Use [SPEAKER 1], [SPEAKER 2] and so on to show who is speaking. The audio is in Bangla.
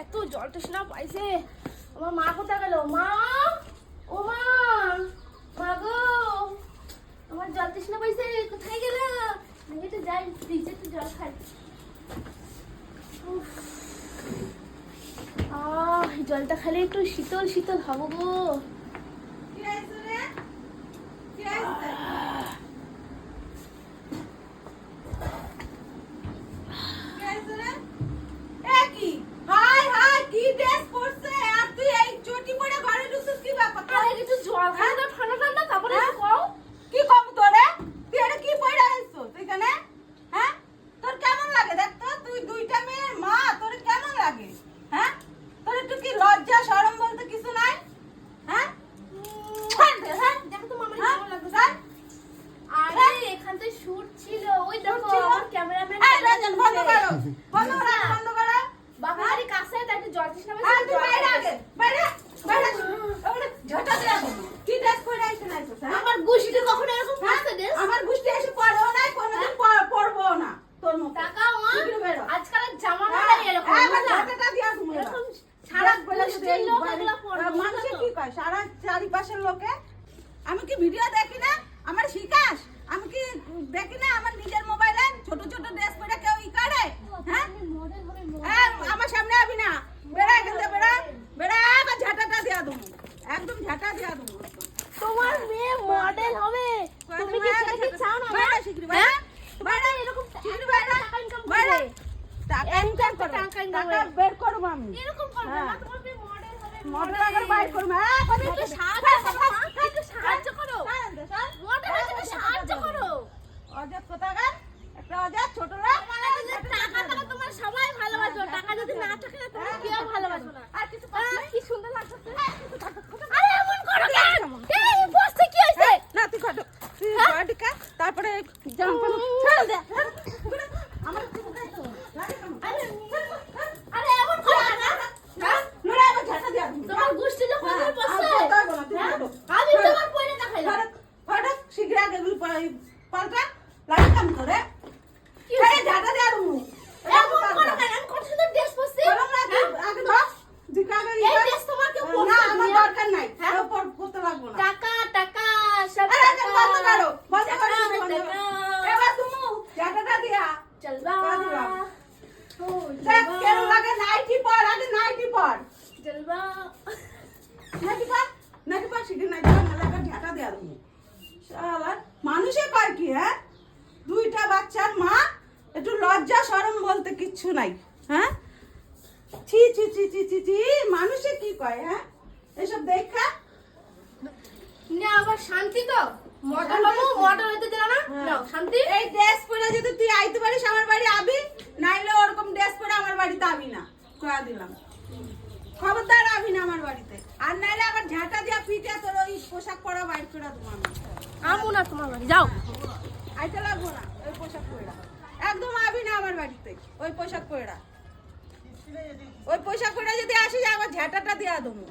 [SPEAKER 1] এত জল তৃষ্ণা পাইছে আমার মা কোথায় গেল মা ও মা মা গো আমার জল তৃষ্ণা পাইছে, কোথায় গেল আমি তো যাই ফ্রিজে তো জল খাই উফ। আহ খালি একটু শীতল শীতল হব গো
[SPEAKER 2] কি হয়েছে রে? কি হয়েছে? কি হয়েছে রে? এ কি? হায় হায়, কি dress পরছে? আর তুই এই চটি পরে ঘরে ঢুকছিস, কি ব্যাপার?
[SPEAKER 1] আরে কিছু জল খাই না ঠান্ডা ঠান্ডা তারপরে
[SPEAKER 2] হ্যাঁ?
[SPEAKER 1] কও
[SPEAKER 2] কি কম তোরে? তুই এটা কি পরে আসছিস এখানে? হ্যাঁ? তোর কেমন লাগে দেখ তো? তুই দুইটা মেয়ের মা, তোর কেমন লাগে? হ্যাঁ? তোর একটু কি লজ্জা শরম বলতে কিছু নাই? হ্যাঁ? ছাড় দে, হ্যাঁ?
[SPEAKER 1] দেখো তো মামার
[SPEAKER 2] হ্যাঁ?
[SPEAKER 1] কেমন লাগছে
[SPEAKER 2] ছাড়।
[SPEAKER 1] আরে এখানতে শুট ছিল ওই দেখো
[SPEAKER 2] ছিল?
[SPEAKER 1] আমার ক্যামেরাম্যান
[SPEAKER 2] এই রঞ্জন, বন্ধ করো। বন্ধ করো, বন্ধ করো।
[SPEAKER 1] বাবা বাড়ি কাছে তাই একটু জল তৃষ্ণা পেয়েছে,
[SPEAKER 2] আর তুই
[SPEAKER 1] জল
[SPEAKER 2] বাইরে
[SPEAKER 1] খাই।
[SPEAKER 2] আগে, বাইরে, বাইরে। ওখানে ঝাঁটা দে এখন। কি dress পরে আইছিস আইছিস, হ্যাঁ?
[SPEAKER 1] আমার গোষ্ঠী কখনো এরকম
[SPEAKER 2] হ্যাঁ?
[SPEAKER 1] করছে ড্রেস
[SPEAKER 2] আমার গোষ্ঠী এসে পড়েও নাই, কোনোদিন পর- পরবেও না, তোর মতো।
[SPEAKER 1] টাকা মা
[SPEAKER 2] শিগগিরি বেরো।
[SPEAKER 1] আজকালের জামানা
[SPEAKER 2] হ্যাঁ,
[SPEAKER 1] এরকম
[SPEAKER 2] হ্যাঁ, এবার
[SPEAKER 1] বুঝলা?
[SPEAKER 2] ঝাঁটাটা দিয়া তুমি এবার।
[SPEAKER 1] এরকম সারা
[SPEAKER 2] বলে যদি
[SPEAKER 1] গোষ্ঠীর
[SPEAKER 2] এই
[SPEAKER 1] লোক
[SPEAKER 2] বাড়ি-
[SPEAKER 1] এগুলো পড়বে,
[SPEAKER 2] আহ, কয় সারা চারিপাশের লোকে। আমি কি ভিডিও দেখি না? আমার শিকাস আমি কি দেখি না আমার নিজের মোবাইলে ছোট ছোট ড্রেস পরে কেউ ই করে? হ্যাঁ। হ্যাঁ, আমার সামনে আবি না। বেড়া এখান থেকে বেড়া বেড়া আবার ঝাঁটাটা দিয়া দেবো। একদম ঝাঁটা দিয়া দেবো।
[SPEAKER 1] তোমার মেয়ে মডেল হবে। তুমি কি সেটা কি চাও না?
[SPEAKER 2] শিগগিরি
[SPEAKER 1] হ্যাঁ?
[SPEAKER 2] বাইরে বাইরে
[SPEAKER 1] এরকম
[SPEAKER 2] শিগগিরি বাইরে
[SPEAKER 1] টাকা
[SPEAKER 2] টাকা ইনকাম করো।
[SPEAKER 1] টাকা।
[SPEAKER 2] বের করব আমি।
[SPEAKER 1] এরকম করবে
[SPEAKER 2] হ্যাঁ।
[SPEAKER 1] না
[SPEAKER 2] তারপরে জামা প্যান্ট ছেড়ে দে আমার
[SPEAKER 1] আরে আরে এমন করো না হ্যাঁ?
[SPEAKER 2] লড়াই আবার ঝাঁটা দিয়া তুমি
[SPEAKER 1] তোমার গোষ্ঠী লোক কোথায়
[SPEAKER 2] হ্যাঁ,
[SPEAKER 1] বসে
[SPEAKER 2] আর কোথায় বলো, তুমি
[SPEAKER 1] হ্যাঁ?
[SPEAKER 2] বলো।
[SPEAKER 1] আমি তোমার পয়না দেখাইলাম
[SPEAKER 2] ফটক ফটক শীঘ্র আগে গুলো পাল্টা লাগে কাম করে।
[SPEAKER 1] কি
[SPEAKER 2] এই ঝাঁটা দিয়া তুমি
[SPEAKER 1] এমন করো কেন? আমি কত সুন্দর ড্রেস পরছি।
[SPEAKER 2] করো না তুই আগে ধর দিকা আগে
[SPEAKER 1] এই ড্রেস তোমার কেউ
[SPEAKER 2] না আমার দরকার নাই।
[SPEAKER 1] হ্যাঁ?
[SPEAKER 2] পর- পরতে লাগবো না।
[SPEAKER 1] টাকা টাকা সব
[SPEAKER 2] আরে বন্ধ করো বন্ধ করো বন্ধ করো।
[SPEAKER 1] টাকা।
[SPEAKER 2] এবার তুমি ঝাঁটাটা দিয়া।
[SPEAKER 1] চলবা।
[SPEAKER 2] করে দিলাম।
[SPEAKER 1] ও,
[SPEAKER 2] দেখ কেন লাগে? নাইটি পর আগে নাইটি পর।
[SPEAKER 1] চলবা।
[SPEAKER 2] নাইটি পর? নাইটি পর সিটি নাইটি পর শালা। মানুষে কয় কি হ্যাঁ? দুইটা বাচ্চার মা একটু লজ্জা শরম বলতে কিচ্ছু নাই হ্যাঁ? ছি ছি ছি ছি ছি ছি মানুষে কি কয় হ্যাঁ? এসব দেখা?
[SPEAKER 1] না আবার শান্তি তো। মডেল হব মডেল হতে দিল না?
[SPEAKER 2] হ্যাঁ।
[SPEAKER 1] নাও শান্তি।
[SPEAKER 2] এই ড্রেস পরে যদি তুই আইতে পারিস আমার বাড়ি আবি নাইলে ওরকম ড্রেস পরে আমার বাড়িতে আবি না। কয়া দিলাম। খবরদার আবি না আমার বাড়িতে। আর নাইলে আবার ঝাঁটা দিয়া পিঠে তোর ওই পোশাক পরা বাইর করে দেবো আমি।
[SPEAKER 1] আমু না তোমার বাড়ি যাও।
[SPEAKER 2] আইতে লাগবো না ওই পোশাক পরা একদম আবি না আমার বাড়িতে ওই পোশাক পরা ওই পোশাক পরে যদি আসি আবার ঝাঁটাটা দিয়া দেবো।